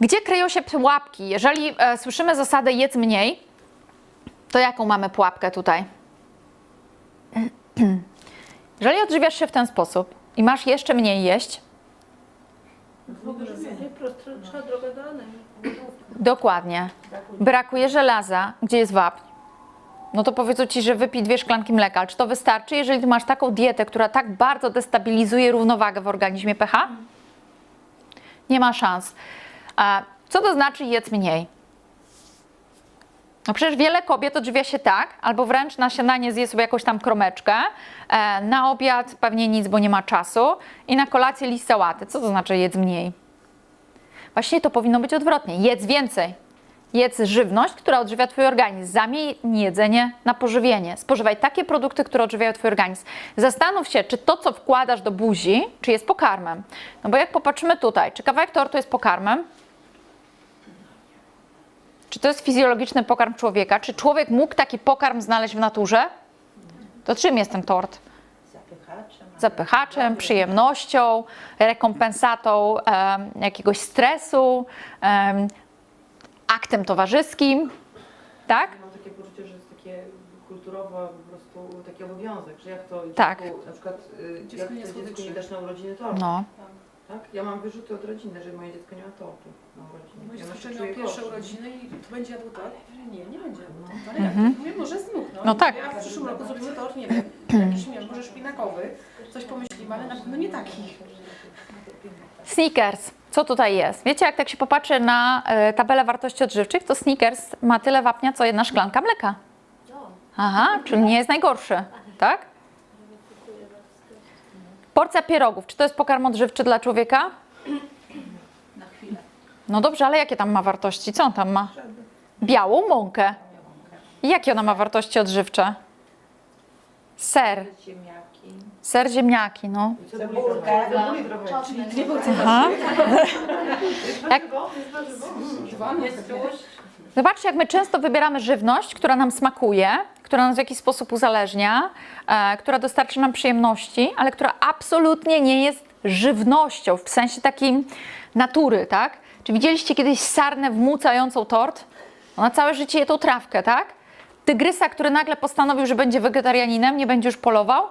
Gdzie kryją się pułapki? Jeżeli e, słyszymy zasadę jedz mniej, to jaką mamy pułapkę tutaj? Jeżeli odżywiasz się w ten sposób i masz jeszcze mniej jeść, dokładnie, brakuje żelaza, gdzie jest wapń, no to powiedzą ci, że wypij dwie szklanki mleka. Ale czy to wystarczy, jeżeli masz taką dietę, która tak bardzo destabilizuje równowagę w organizmie pH? Nie ma szans. Co to znaczy jedz mniej? No przecież wiele kobiet odżywia się tak, albo wręcz na śniadanie zje sobie jakąś tam kromeczkę, e, na obiad pewnie nic, bo nie ma czasu i na kolację list sałaty. Co to znaczy jedz mniej? Właśnie to powinno być odwrotnie. Jedz więcej. Jedz żywność, która odżywia Twój organizm. Zamień jedzenie na pożywienie. Spożywaj takie produkty, które odżywiają Twój organizm. Zastanów się, czy to, co wkładasz do buzi, czy jest pokarmem. No bo jak popatrzymy tutaj, czy kawałek tortu jest pokarmem? Czy to jest fizjologiczny pokarm człowieka? Czy człowiek mógł taki pokarm znaleźć w naturze? To czym jest ten tort? Zapychaczem. zapychaczem, przyjemnością, rekompensatą em, jakiegoś stresu, em, aktem towarzyskim, tak? Mam takie poczucie, że jest takie kulturowo po prostu taki obowiązek, że jak to Tak. dziecku, na przykład y, Dziecko jak nie dziecku nie dasz na urodziny tortu, No, tak? Ja mam wyrzuty od rodziny, że moje dziecko nie ma tortu na urodziny. Moje Ja dziecko się miał czuję pierwsze gorzej. urodziny i to będzie jadł tort? Nie, nie będzie. No. Ale jak? Mhm. Mówię, może znów. No, No tak. Ja w przyszłym roku zrobimy tort, nie wiem, jakiś, nie wiem, może szpinakowy, coś pomyślimy, ale na pewno nie taki. Snickers. Co tutaj jest? Wiecie, jak tak się popatrzy na e, tabelę wartości odżywczych, to Snickers ma tyle wapnia, co jedna szklanka mleka. Aha, czyli nie jest najgorszy, tak? Porcja pierogów. Czy to jest pokarm odżywczy dla człowieka? Na chwilę. No dobrze, ale jakie tam ma wartości? Co on tam ma? Białą mąkę. I Jakie ona ma wartości odżywcze? Ser. Ziemniaki. Ser ziemniaki, no. Cebulkę. Jak, jest zobaczcie, jak my często wybieramy żywność, która nam smakuje, która nas w jakiś sposób uzależnia, e, która dostarczy nam przyjemności, ale która absolutnie nie jest żywnością w sensie takim natury, tak? Czy widzieliście kiedyś sarnę wmucającą tort? Ona całe życie je tą trawkę, tak? Tygrysa, który nagle postanowił, że będzie wegetarianinem, nie będzie już polował?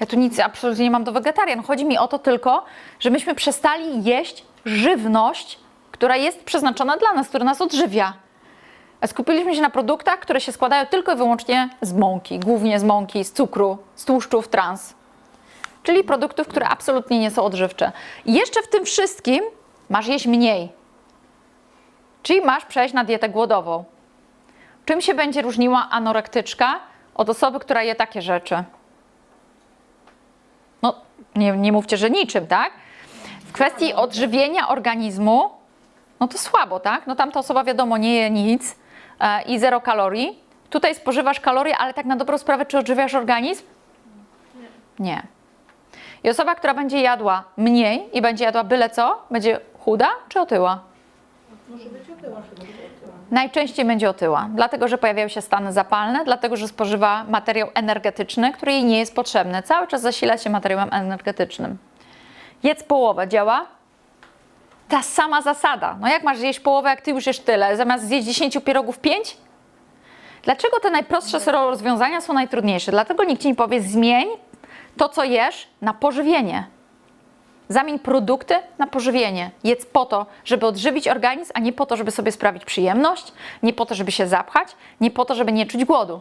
Ja tu nic absolutnie nie mam do wegetarian. Chodzi mi o to tylko, że myśmy przestali jeść żywność, która jest przeznaczona dla nas, która nas odżywia. Skupiliśmy się na produktach, które się składają tylko i wyłącznie z mąki, głównie z mąki, z cukru, z tłuszczów trans. Czyli produktów, które absolutnie nie są odżywcze. I jeszcze w tym wszystkim masz jeść mniej. Czyli masz przejść na dietę głodową. Czym się będzie różniła anorektyczka od osoby, która je takie rzeczy? No, nie, nie mówcie, że niczym, tak? W kwestii odżywienia organizmu, no to słabo, tak? No tamta osoba wiadomo nie je nic i zero kalorii. Tutaj spożywasz kalorie, ale tak na dobrą sprawę, czy odżywiasz organizm? Nie. I osoba, która będzie jadła mniej i będzie jadła byle co, będzie chuda czy otyła? Może być otyła. Najczęściej będzie otyła, dlatego że pojawiają się stany zapalne, dlatego że spożywa materiał energetyczny, który jej nie jest potrzebny. Cały czas zasila się materiałem energetycznym. Jedz połowę, działa? Ta sama zasada. No jak masz zjeść połowę, jak ty już jesz tyle, zamiast zjeść 10 pierogów 5? Dlaczego te najprostsze rozwiązania są najtrudniejsze? Dlatego nikt ci nie powie zmień to, co jesz, na pożywienie. Zamień produkty na pożywienie. Jedz po to, żeby odżywić organizm, a nie po to, żeby sobie sprawić przyjemność, nie po to, żeby się zapchać, nie po to, żeby nie czuć głodu.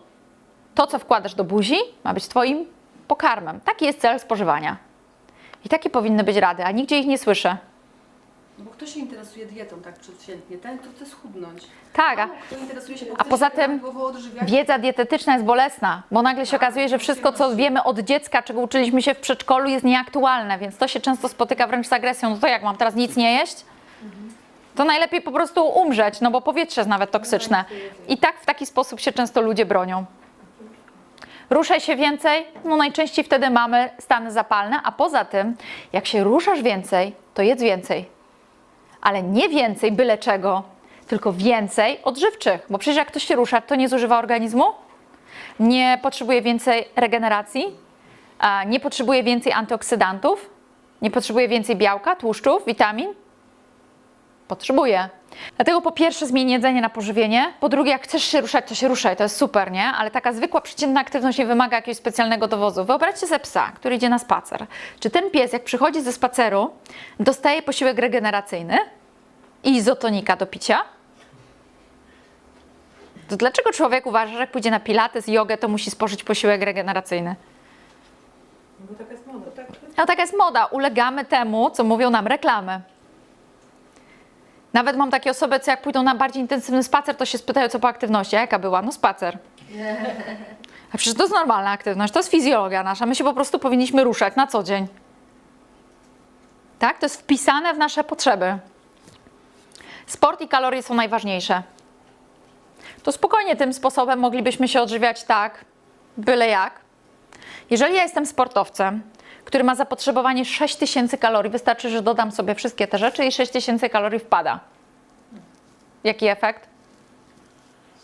To, co wkładasz do buzi, ma być Twoim pokarmem. Taki jest cel spożywania. I takie powinny być rady, a nigdzie ich nie słyszę. No bo kto się interesuje dietą tak przeciętnie? Ten, kto chce schudnąć. Tak, a Mało Kto interesuje się, bo a chce poza się tym prawidłowo odżywiać. wiedza dietetyczna jest bolesna, bo nagle się okazuje, że wszystko, co wiemy od dziecka, czego uczyliśmy się w przedszkolu, jest nieaktualne, więc to się często spotyka wręcz z agresją. No to jak mam teraz nic nie jeść? To najlepiej po prostu umrzeć, no bo powietrze jest nawet toksyczne. I tak w taki sposób się często ludzie bronią. Ruszaj się więcej, no najczęściej wtedy mamy stany zapalne, a poza tym, jak się ruszasz więcej, to jedz więcej. Ale nie więcej byle czego, tylko więcej odżywczych, bo przecież jak ktoś się rusza, to nie zużywa organizmu, nie potrzebuje więcej regeneracji, nie potrzebuje więcej antyoksydantów, nie potrzebuje więcej białka, tłuszczów, witamin. Potrzebuje. Dlatego po pierwsze zmień jedzenie na pożywienie, po drugie jak chcesz się ruszać, to się ruszaj, to jest super, nie? Ale taka zwykła, przeciętna aktywność nie wymaga jakiegoś specjalnego dowozu. Wyobraźcie sobie psa, który idzie na spacer. Czy ten pies, jak przychodzi ze spaceru, dostaje posiłek regeneracyjny i izotonika do picia? To dlaczego człowiek uważa, że jak pójdzie na pilates, jogę, to musi spożyć posiłek regeneracyjny? No bo taka jest moda. Tak, No taka jest moda, ulegamy temu, co mówią nam reklamy. Nawet mam takie osoby, co jak pójdą na bardziej intensywny spacer, to się spytają, co po aktywności. A jaka była? No spacer. A przecież to jest normalna aktywność, to jest fizjologia nasza. My się po prostu powinniśmy ruszać na co dzień. Tak? To jest wpisane w nasze potrzeby. Sport i kalorie są najważniejsze. To spokojnie tym sposobem moglibyśmy się odżywiać tak, byle jak. Jeżeli ja jestem sportowcem, który ma zapotrzebowanie 6000 kalorii, wystarczy, że dodam sobie wszystkie te rzeczy i 6000 kalorii wpada. Jaki efekt?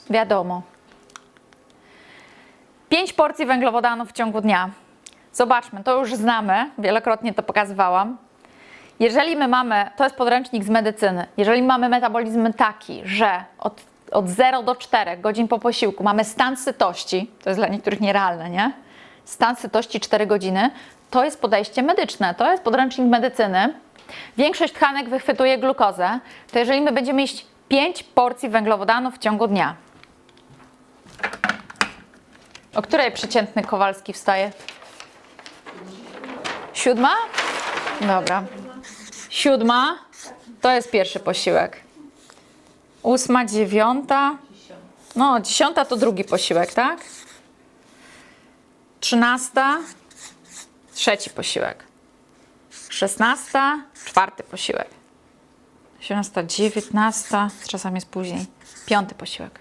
Wiadomo. 5 porcji węglowodanów w ciągu dnia. Zobaczmy, to już znamy, wielokrotnie to pokazywałam. Jeżeli my mamy, to jest podręcznik z medycyny, jeżeli mamy metabolizm taki, że od, od 0 do 4 godzin po posiłku mamy stan sytości, to jest dla niektórych nierealne, nie? Stan sytości 4 godziny, to jest podejście medyczne, to jest podręcznik medycyny. Większość tkanek wychwytuje glukozę, to jeżeli my będziemy jeść 5 porcji węglowodanów w ciągu dnia. O której przeciętny Kowalski wstaje? Siódma? Dobra. Siódma to jest pierwszy posiłek. Ósma, dziewiąta. No, dziesiąta to drugi posiłek, tak? Trzynasta, trzeci posiłek. Szesnasta, czwarty posiłek. Osiemnasta, dziewiętnasta, czasami jest później. Piąty posiłek.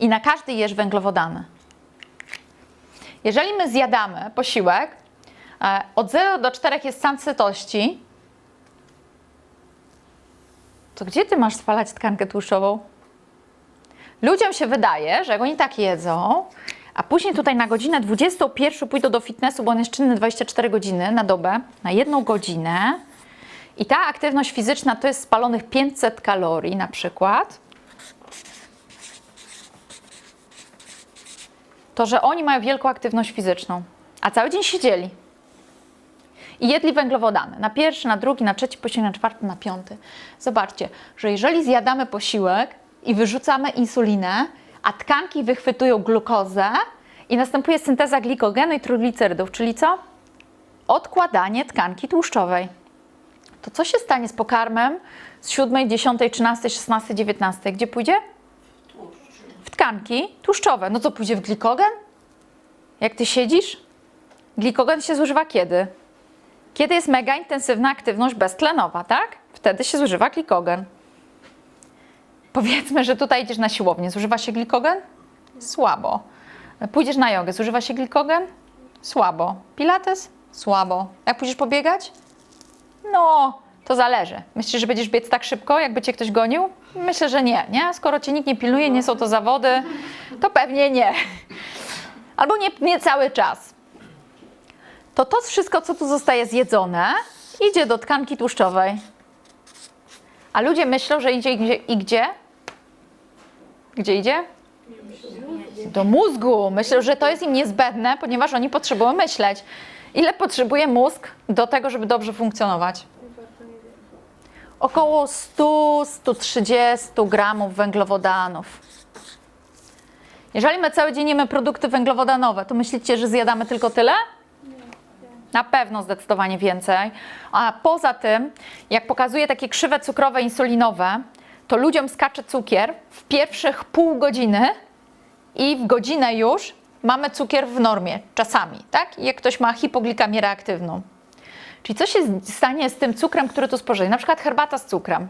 I na każdy jesz węglowodany. Jeżeli my zjadamy posiłek, e, od 0 do 4 jest stan sytości, to gdzie ty masz spalać tkankę tłuszczową? Ludziom się wydaje, że jak oni tak jedzą, a później tutaj na godzinę 21 pójdą do fitnessu, bo on jest czynny 24 godziny na dobę, na jedną godzinę. I ta aktywność fizyczna to jest spalonych 500 kalorii na przykład. To, że oni mają wielką aktywność fizyczną, a cały dzień siedzieli. I jedli węglowodany. Na pierwszy, na drugi, na trzeci posiłek, na czwarty, na piąty. Zobaczcie, że jeżeli zjadamy posiłek i wyrzucamy insulinę, a tkanki wychwytują glukozę i następuje synteza glikogenu i trójglicerydów, czyli co? Odkładanie tkanki tłuszczowej. To co się stanie z pokarmem z 7, 10, 13, 16, 19? Gdzie pójdzie? W tkanki tłuszczowe. No co pójdzie w glikogen? Jak ty siedzisz? Glikogen się zużywa kiedy? Kiedy jest mega intensywna aktywność beztlenowa, tak? Wtedy się zużywa glikogen. Powiedzmy, że tutaj idziesz na siłownię, zużywa się glikogen? Słabo. Pójdziesz na jogę, zużywa się glikogen? Słabo. Pilates? Słabo. Jak pójdziesz pobiegać? No, to zależy. Myślisz, że będziesz biec tak szybko, jakby cię ktoś gonił? Myślę, że nie, nie? Skoro cię nikt nie pilnuje, nie są to zawody, to pewnie nie. Albo nie, nie cały czas. To to wszystko, co tu zostaje zjedzone, idzie do tkanki tłuszczowej. A ludzie myślą, że idzie gdzie, i gdzie? Gdzie idzie? Do mózgu. Myślą, że to jest im niezbędne, ponieważ oni potrzebują myśleć. Ile potrzebuje mózg do tego, żeby dobrze funkcjonować? Około 100-130 gramów węglowodanów. Jeżeli my cały dzień jemy produkty węglowodanowe, to myślicie, że zjadamy tylko tyle? Na pewno zdecydowanie więcej. A poza tym, jak pokazuje takie krzywe cukrowe insulinowe, to ludziom skacze cukier w pierwszych pół godziny i w godzinę już mamy cukier w normie, czasami, tak? Jak ktoś ma hipoglikamię reaktywną. Czyli co się stanie z tym cukrem, który tu spożyje? Na przykład herbata z cukrem.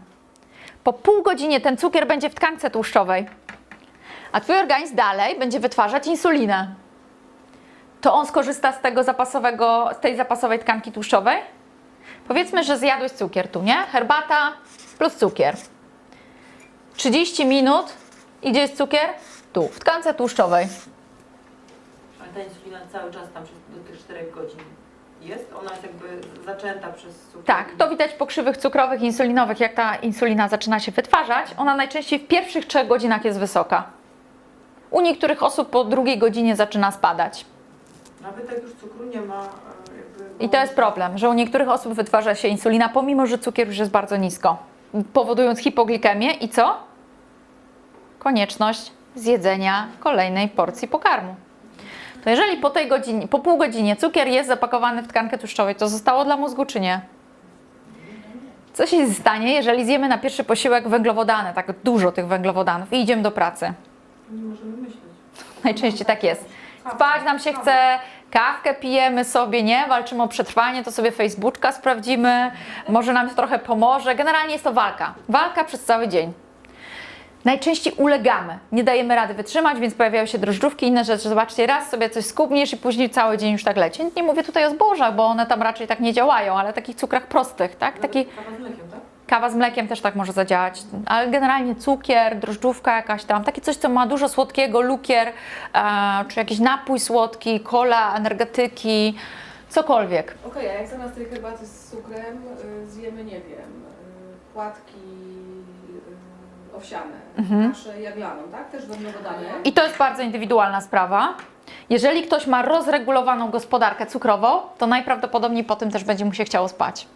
Po pół godzinie ten cukier będzie w tkance tłuszczowej, a twój organizm dalej będzie wytwarzać insulinę. To on skorzysta z tego zapasowego, z tej zapasowej tkanki tłuszczowej? Powiedzmy, że zjadłeś cukier tu, nie? Herbata plus cukier. 30 minut i gdzie jest cukier? Tu, w tkance tłuszczowej. Ale ta insulina cały czas tam do tych 4 godzin. jest? Ona jest jakby zaczęta przez cukier? Tak, to widać po krzywych cukrowych, insulinowych, jak ta insulina zaczyna się wytwarzać. Ona najczęściej w pierwszych trzech godzinach jest wysoka. U niektórych osób po drugiej godzinie zaczyna spadać. Nawet jak już cukru nie ma e, jakby... I to jest problem, że u niektórych osób wytwarza się insulina, pomimo że cukier już jest bardzo nisko, powodując hipoglikemię i co? Konieczność zjedzenia kolejnej porcji pokarmu. To jeżeli po tej godzinie, po pół godzinie cukier jest zapakowany w tkankę tłuszczową, to zostało dla mózgu czy nie? Co się stanie, jeżeli zjemy na pierwszy posiłek węglowodany, tak dużo tych węglowodanów i idziemy do pracy? Nie możemy myśleć. Najczęściej tak jest. Spać nam się chce, kawkę pijemy sobie, nie? Walczymy o przetrwanie, to sobie Facebooka sprawdzimy, może nam to trochę pomoże. Generalnie jest to walka. Walka przez cały dzień. Najczęściej ulegamy, nie dajemy rady wytrzymać, więc pojawiają się drożdżówki, inne rzeczy. Zobaczcie, raz sobie coś skubniesz i później cały dzień już tak leci. Nie mówię tutaj o zbożach, bo one tam raczej tak nie działają, ale takich cukrach prostych, tak? Taki Kawa z mlekiem, tak? Kawa z mlekiem też tak może zadziałać, ale generalnie cukier, drożdżówka jakaś tam, takie coś, co ma dużo słodkiego, lukier, e, czy jakiś napój słodki, cola, energetyki, cokolwiek. Okej, a jak zamiast tej herbaty z cukrem y, zjemy, nie wiem, y, płatki y, owsiane, Mhm. nasze jaglaną, tak? Też węglowodany. I to jest bardzo indywidualna sprawa. Jeżeli ktoś ma rozregulowaną gospodarkę cukrową, to najprawdopodobniej po tym też będzie mu się chciało spać.